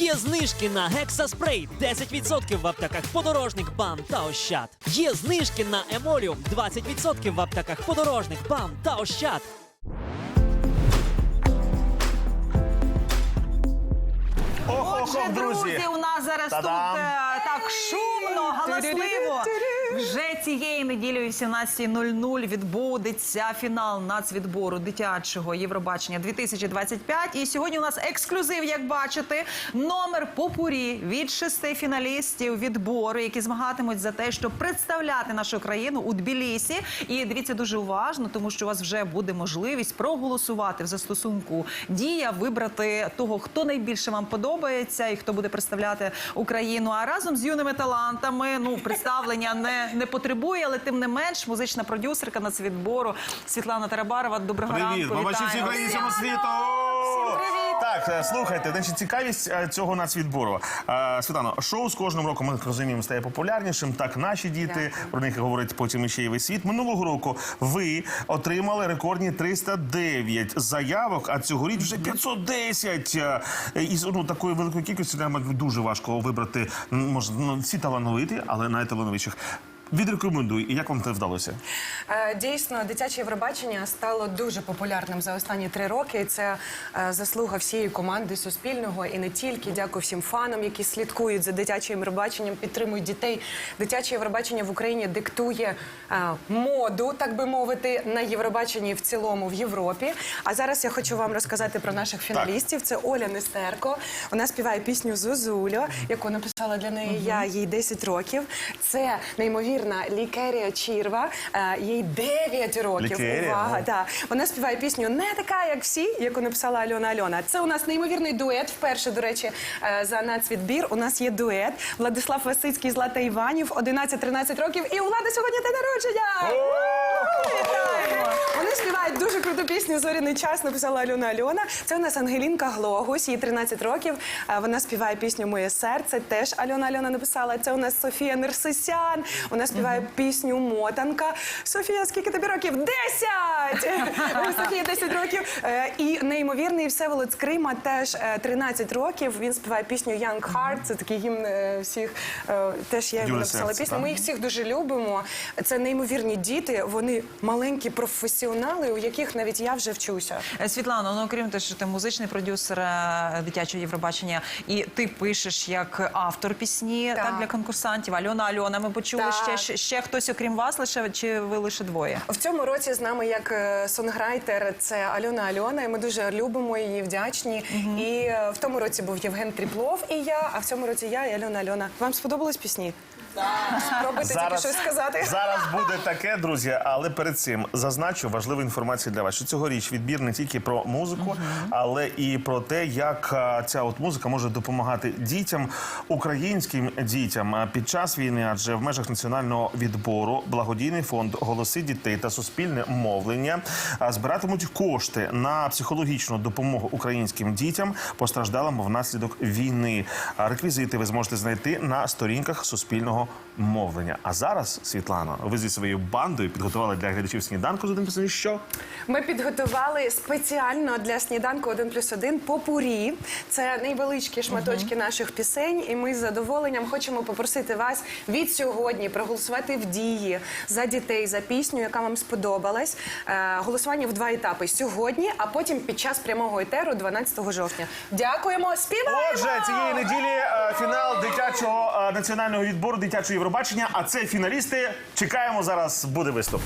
Є знижки на гексаспрей 10% в аптеках подорожник, бам та ощад. Є знижки на емоліум 20% в аптеках подорожник, бам та ощад. Отже, друзі, у нас зараз Та-дам! тут е, так шумно, галасливо. Вже цієї неділі о 18.00 відбудеться фінал нацвідбору дитячого Євробачення 2025. І сьогодні у нас ексклюзив, як бачите, номер попурі від шести фіналістів відбору, які змагатимуть за те, щоб представляти нашу країну у Тбілісі. І дивіться дуже уважно, тому що у вас вже буде можливість проголосувати в застосунку дія, вибрати того, хто найбільше вам подобається і хто буде представляти Україну. А разом з юними талантами ну представлення не, не потребує, але тим не менш, музична продюсерка нацвідбору Світлана Тарабарова. Доброго Привіт, ранку. бабачі всі вітаю. країні всьому світу. Так, е, слухайте, значить, цікавість е, цього нацвідбору. Е, Світлано, шоу з кожним роком ми розуміємо стає популярнішим. Так, наші діти про них говорить потім іще й весь світ. Минулого року ви отримали рекордні 309 заявок, а цьогоріч вже 510. Е, Із ну, такої великої кількості нам дуже важко вибрати. м, Може, ну, всі талановиті, але найталановитіших. Відрекомендуй, і як вам це вдалося? Е, Дійсно, дитяче Євробачення стало дуже популярним за останні три роки. І це е, заслуга всієї команди Суспільного і не тільки. Дякую всім фанам, які слідкують за дитячим Євробаченням, підтримують дітей. Дитяче Євробачення в Україні диктує е, моду, так би мовити, на Євробаченні в цілому в Європі. А зараз я хочу вам розказати про наших фіналістів. Це Оля Нестерко. Вона співає пісню Зозуля, яку написала для неї я. Їй 10 років. Це неймовірна Лікерія Чірва. Е, Їй 9 років. Лікерія, Увага, так. Вона співає пісню не така, як всі, яку написала Альона Альона. Це у нас неймовірний дует. Вперше, до речі, е, за нацвідбір у нас є дует. Владислав Васицький, Злата Іванів, 11-13 років. І у Влади сьогодні день народження. Вони співають дуже круту пісню Зоряний час написала Альона Альона. Це у нас Ангелінка Глогус, їй 13 років. Е, Вона співає пісню Моє серце. Теж Альона Альона написала. Це у нас Софія Нерсисян. Вона співає пісню Мотанка. Софія, скільки тобі років? Десять! Софія 10 років. Е, І неймовірний Всеволод з Крима теж е, 13 років. Він співає пісню Young Heart. Це такий гімн е, всіх. е, Теж я йому написала пісню. Ми їх всіх дуже любимо. Це неймовірні діти. Вони маленькі професіонали, у яких навіть я вже вчуся. Е, Світлано, ну окрім те, що ти музичний продюсер е, дитячого Євробачення, і ти пишеш як автор пісні так, Так. для конкурсантів. Альона Альона, ми почули Так. ще, ще хтось окрім вас, лише чи ви лише двоє? В цьому році з нами як е, сонграйтер це Альона Альона, і ми дуже любимо її, вдячні. І е, в тому році був Євген Тріплов і я, а в цьому році я і Альона Альона. Вам сподобались пісні? Спробуйте тільки щось сказати. Зараз буде таке, друзі, але перед цим зазначу важливу інформацію для вас, що цьогоріч відбір не тільки про музику, але і про те, як а, ця от музика може допомагати дітям, українським дітям а, під час війни, адже в межах національного відбору благодійний фонд Голоси дітей та суспільне мовлення а, збиратимуть кошти на психологічну допомогу українським дітям, постраждалим внаслідок війни. А Реквізити ви зможете знайти на сторінках суспільного мовлення. А зараз, Світлано, ви зі своєю бандою підготували для глядачів сніданку з один плюс один що? Ми підготували спеціально для сніданку 1 плюс 1 попурі. Це найвеличкі шматочки наших пісень. І ми з задоволенням хочемо попросити вас від сьогодні проголосувати в дії за дітей за пісню, яка вам сподобалась. Е, голосування в два етапи сьогодні, а потім під час прямого етеру 12 жовтня. Дякуємо, співаємо! Отже, цієї неділі е, фінал дитячого е, національного відбору дитячого Євробачення. А це фіналісти. Чекаємо зараз. Буде виступ.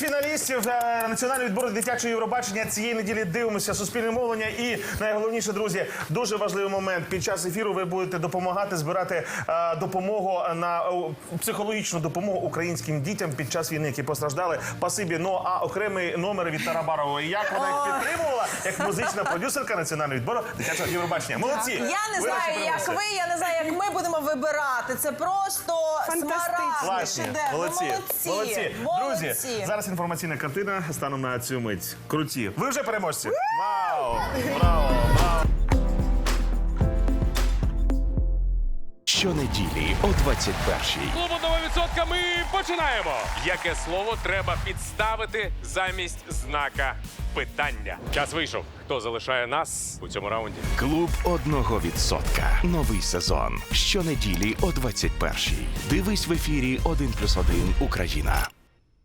Друзі, шість фіналістів е, національного відбору дитячого Євробачення цієї неділі дивимося суспільне мовлення. І найголовніше, друзі, дуже важливий момент. Під час ефіру ви будете допомагати збирати е, допомогу на е, психологічну допомогу українським дітям під час війни, які постраждали. Пасибі. Ну а окремий номер від Тарабарової. Як вона їх підтримувала, як музична продюсерка національного відбору дитячого Євробачення. Молодці! Я не Ви знаю, як ви, я не знаю, як ми будемо вибирати. Це просто Класні, шедевр. молодці, молодці, молодці. молодці. Друзі, зараз інформаційна картина станом на цю мить. Круті. Ви вже переможці. Вау! Браво! Браво! Щонеділі о 21-й. Клуб одного відсотка ми починаємо. Яке слово треба підставити замість знака питання? Час вийшов. Хто залишає нас у цьому раунді? Клуб одного відсотка. Новий сезон. Щонеділі о 21-й. Дивись в ефірі 1+,1 Україна.